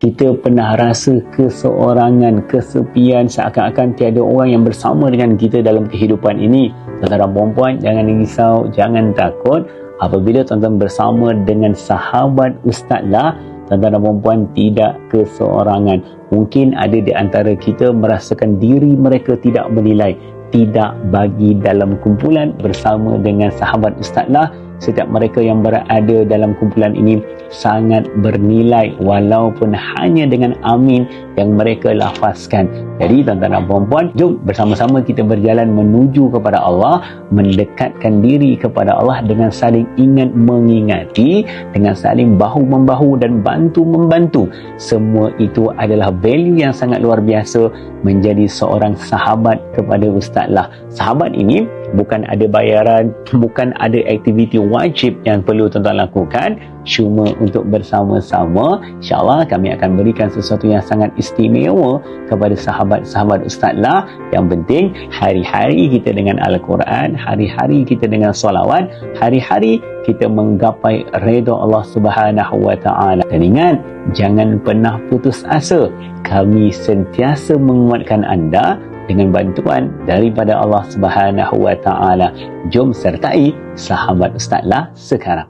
kita pernah rasa keseorangan, kesepian seakan-akan tiada orang yang bersama dengan kita dalam kehidupan ini. Tuan-tuan dan puan jangan risau, jangan takut. Apabila tuan-tuan bersama dengan sahabat Ustaz lah, tuan-tuan dan puan tidak keseorangan. Mungkin ada di antara kita merasakan diri mereka tidak bernilai, tidak bagi dalam kumpulan bersama dengan sahabat Ustaz lah setiap mereka yang berada dalam kumpulan ini sangat bernilai walaupun hanya dengan amin yang mereka lafazkan. Jadi tuan-tuan dan puan-puan, jom bersama-sama kita berjalan menuju kepada Allah, mendekatkan diri kepada Allah dengan saling ingat mengingati, dengan saling bahu-membahu dan bantu-membantu. Semua itu adalah value yang sangat luar biasa menjadi seorang sahabat kepada Ustaz lah. Sahabat ini bukan ada bayaran, bukan ada aktiviti wajib yang perlu tuan-tuan lakukan, cuma untuk bersama-sama, insyaAllah kami akan berikan sesuatu yang sangat istimewa kepada sahabat-sahabat Ustaz lah. Yang penting, hari-hari kita dengan Al-Quran, hari-hari kita dengan solawat, hari-hari kita menggapai redha Allah Subhanahu wa taala. Dan ingat, jangan pernah putus asa. Kami sentiasa menguatkan anda dengan bantuan daripada Allah Subhanahu wa taala. Jom sertai sahabat ustazlah sekarang.